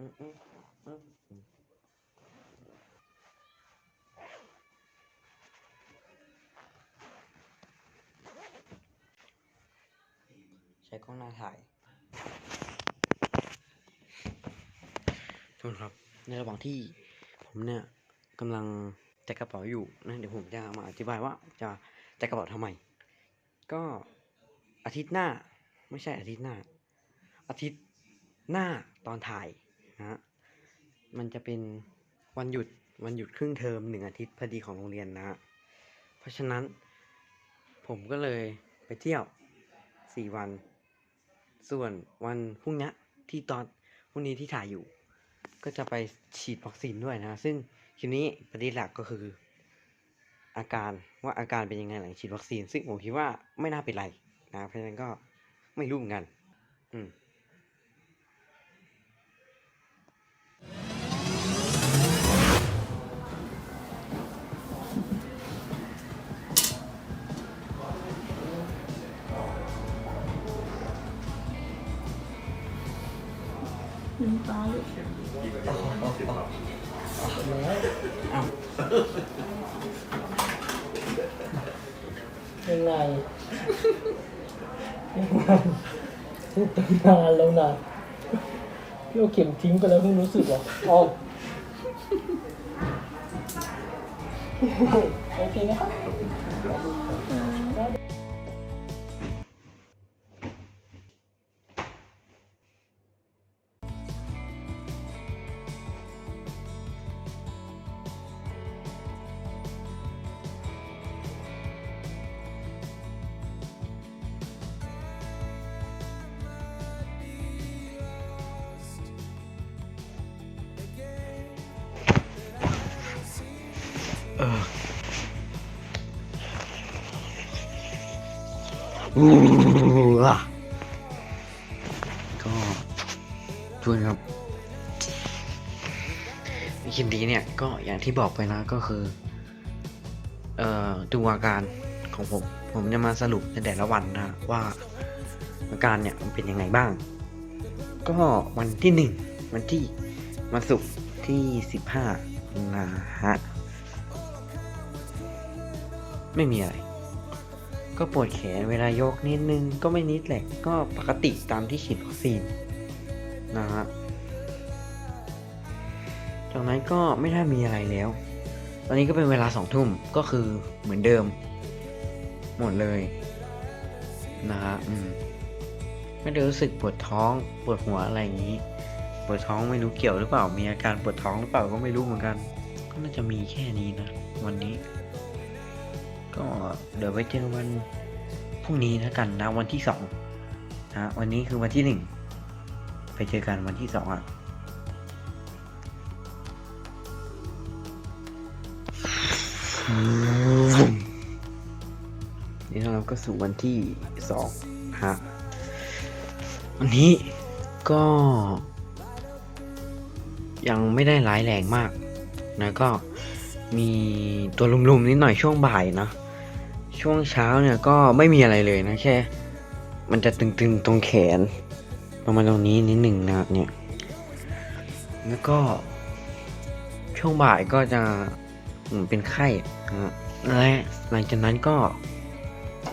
ใช้กล้องหน้าถ่ายทุกคนครับ ในระหว่างที่ผมเนี่ยกำลังจัดกระเป๋าอยู่นะเดี๋ยวผมจะมาอธิบายว่าจะจัดกระเป๋าทำไม ก็อาทิตย์หน้าไม่ใช่อาทิตย์หน้า อาทิตย์หน้าตอนถ่าย นะฮะมันจะเป็นวันหยุดวันหยุดครึ่งเทอมหนึ่งอาทิตย์พอดีของโรงเรียนนะฮะเพราะฉะนั้น ผมก็เลยไปเที่ยวสี่วัน ส่วนวันพรุ่งนี้ที่ตอนพรุ่งนี้ที่ถ่ายอยู่ ก็จะไปฉีดวัคซีนด้วยนะ ซึ่งทีนี้ประเด็นหลักก็คือ อาการว่าอาการเป็นยังไงหลังฉีดวัคซีน ซึ่งผมคิดว่าไม่น่าเป็นไรนะเพราะฉะนั้นก็ไม่รู้เหมือนกัน อืม ลืมตาเลยอ้ายังไงยังไงตั้งนานแล้วนะพี่เอาเข็มทิ้งไปแล้วเพิ่งรู้สึกเหรออ๋อโอเคนะครับ เออก็ช่วนครับคลิปนี้เนี่ยก็อย่างที่บอกไปนะก็คือ เอ่อดูอาการของผม ผมจะมาสรุปในแต่ละวันนะว่าอาการเนี่ยมันเป็นยังไงบ้าง ก็วันที่หนึ่งวันที่วันศุกร์ที่สิบห้านะฮะ ไม่มีอะไร ก็ปวดแขนเวลายกนิดนึงก็ไม่นิดแหละ ก็ปกติตามที่ฉีดวัคซีนนะฮะจากนั้นก็ไม่น่ามีอะไรแล้ว ตอนนี้ก็เป็นเวลาสองทุ่มก็คือเหมือนเดิม หมดเลยนะฮะอืมไม่ได้รู้สึกปวดท้องปวดหัวอะไรอย่างนี้ ปวดท้องไม่รู้เกี่ยวหรือเปล่ามีอาการปวดท้องหรือเปล่าก็ไม่รู้เหมือนกัน ก็น่าจะมีแค่นี้นะ วันนี้ ก็เดี๋ยวไปเจอวันพรุ่งนี้นะกันนะวันที่สองนะวันนี้คือวันที่หนึ่งไปเจอกันวันที่สองอะนี่เราก็สู่วันที่สองฮะวันนี้ก็ ยังไม่ได้ร้ายแรงมากนะก็มีตัวลุมๆนิดหน่อยช่วงบ่ายนะ ช่วงเช้าเนี่ยก็ไม่มีอะไรเลยนะแค่ มันจะตึงๆตรงแขนประมาณตรงนี้นิดหนึ่งนะครับเนี่ย แล้วก็ช่วงบ่ายก็จะเหมือนเป็นไข้นะและหลังจากนั้นก็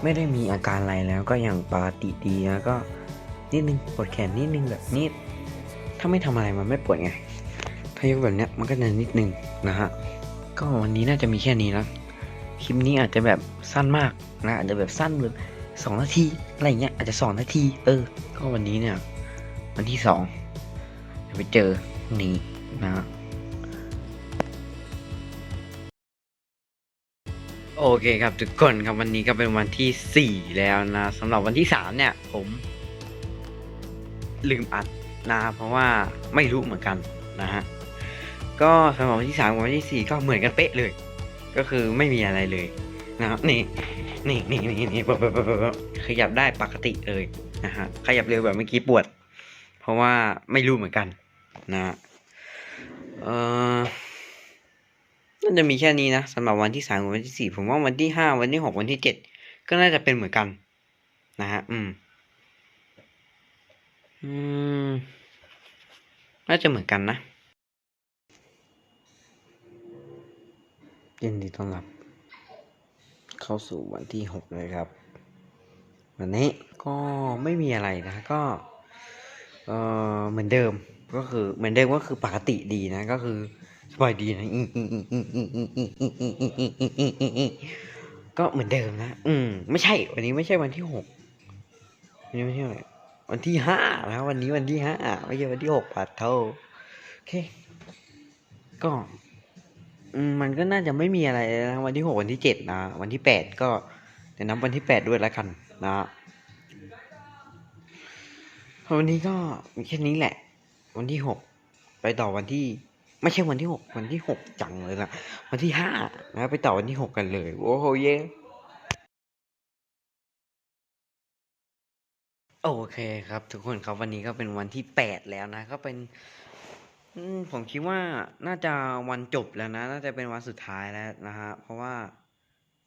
ไม่ได้มีอาการอะไรแล้วก็อย่างปกติดีนะก็นิดนึงปวดแขนนิดนึงแบบนี้ถ้าไม่ทำอะไรมันไม่ปวดไง ถ้ายกแบบเนี้ยมันก็จะนิดนึงนะฮะ ก็วันนี้น่าจะมีแค่นี้นะ คลิปนี้อาจจะแบบสั้นมากนะอาจจะแบบสั้นแบบสองนาทีอะไรเงี้ยอาจจะสองนาที เออ ก็วันนี้เนี่ย วันที่สองเดี๋ยวไปเจอนี้นะฮะโอเคครับทุกคนครับวันนี้ก็เป็นวันที่สี่แล้วนะสำหรับวันที่สามเนี่ย ผม ลืมอัดนะเพราะว่าไม่รู้เหมือนกันนะฮะก็สำหรับวันที่สามกับวันที่สี่ก็เหมือนกันเป๊ะเลย ก็คือไม่มีอะไรเลยนะครับนี่นี่นี่นี่นี่ขยับได้ปกติเลยนะฮะขยับเร็วแบบเมื่อกี้ปวด เพราะว่าไม่รู้เหมือนกันนะฮะเออน่าจะมีแค่นี้นะสำหรับวันที่สามกับวันที่สี่ผมว่าวันที่ห้าวันที่หกวันที่เจ็ดก็น่าจะเป็นเหมือนกัน นะฮะอืมอืมน่าจะเหมือนกันนะ ยินดีต้อนรับ เข้าสู่วันที่หกเลยครับ วันนี้ก็ไม่มีอะไรนะก็เออเหมือนเดิมก็คือเหมือนเดิมก็คือปกติดีนะ ก็คือสบายดีนะก็เหมือนเดิมนะ อืม ไม่ใช่ วันนี้ไม่ใช่วันที่หกวันนี้ไม่ใช่อะไรวันที่ห้านะวันนี้วันที่ห้าไม่ใช่วันที่หกปัดเท่าโอเค ก็ มันก็น่าจะไม่มีอะไรนะวันที่หกวันที่เจ็ดนะ วันที่แปดก็จะนับวันที่แปดด้วยแล้วกันนะวันนี้ก็มีแค่นี้แหละ วันที่หกไปต่อวันที่ ไม่ใช่วันที่หกวันที่หกจังเลยนะวันที่ห้านะไปต่อวันที่หกกันเลย โอ้โหเย้โอเคครับทุกคนครับวันนี้ก็เป็นวันที่แปดแล้วนะ ก็เป็น อืมผมคิดว่าน่าจะวันจบแล้วนะ น่าจะเป็นวันสุดท้ายแล้วนะฮะ เพราะว่า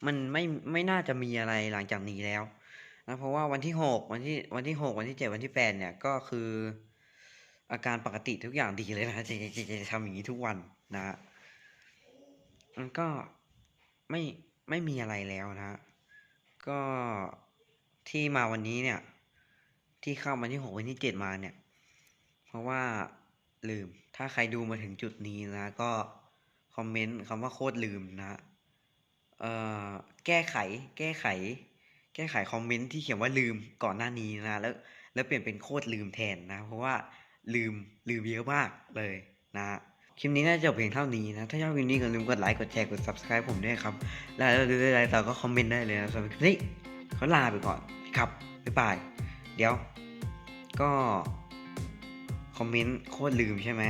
มันไม่ไม่น่าจะมีอะไรหลังจากนี้แล้วนะเพราะว่าวันที่หกวันที่วันที่หกวันที่เจ็ดวันที่แปดเนี่ยก็คือ อาการปกติทุกอย่างดีเลยนะจะจะจะจทำอย่างนี้ทุกวันนะฮะมันก็ไม่ไม่มีอะไรแล้วนะฮะก็ที่มาวันนี้เนี่ย ที่เข้ามาที่หกวันที่เจ็ดมาเนี่ย เพราะว่า ลืม ถ้าใครดูมาถึงจุดนี้นะ ก็คอมเมนต์คำว่าโคตรลืมนะเอ่อแก้ไข แก้ไข แก้ไขคอมเมนต์ที่เขียนว่าลืมก่อนหน้านี้นะ แล้วแล้วเปลี่ยนเป็นโคตรลืมแทนนะ เพราะว่าลืมลืมเยอะมากเลยนะคลิปนี้น่าจะจบเพียงเท่านี้นะ ถ้าชอบคลิปนี้ก็ลืมกดไลค์ กดแชร์ กด subscribe ผมด้วยครับ แล้วถ้าดูได้อะไรต่อก็คอมเมนต์ได้เลยนะสำหรับคลิปนี้เขาลาไปก่อนครับ บ๊ายบาย เดี๋ยว ก็ คอมเมนต์โคตรลืมใช่ไหม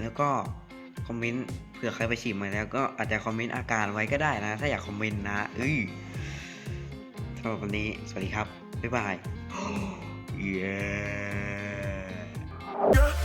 แล้วก็คอมเมนต์เผื่อใครไปฉีดมาแล้วก็อาจจะคอมเมนต์อาการไว้ก็ได้นะ ถ้าอยากคอมเมนต์นะเอ้ยสำหรับวันนี้ สวัสดีครับ บ๊ายบาย Yeah.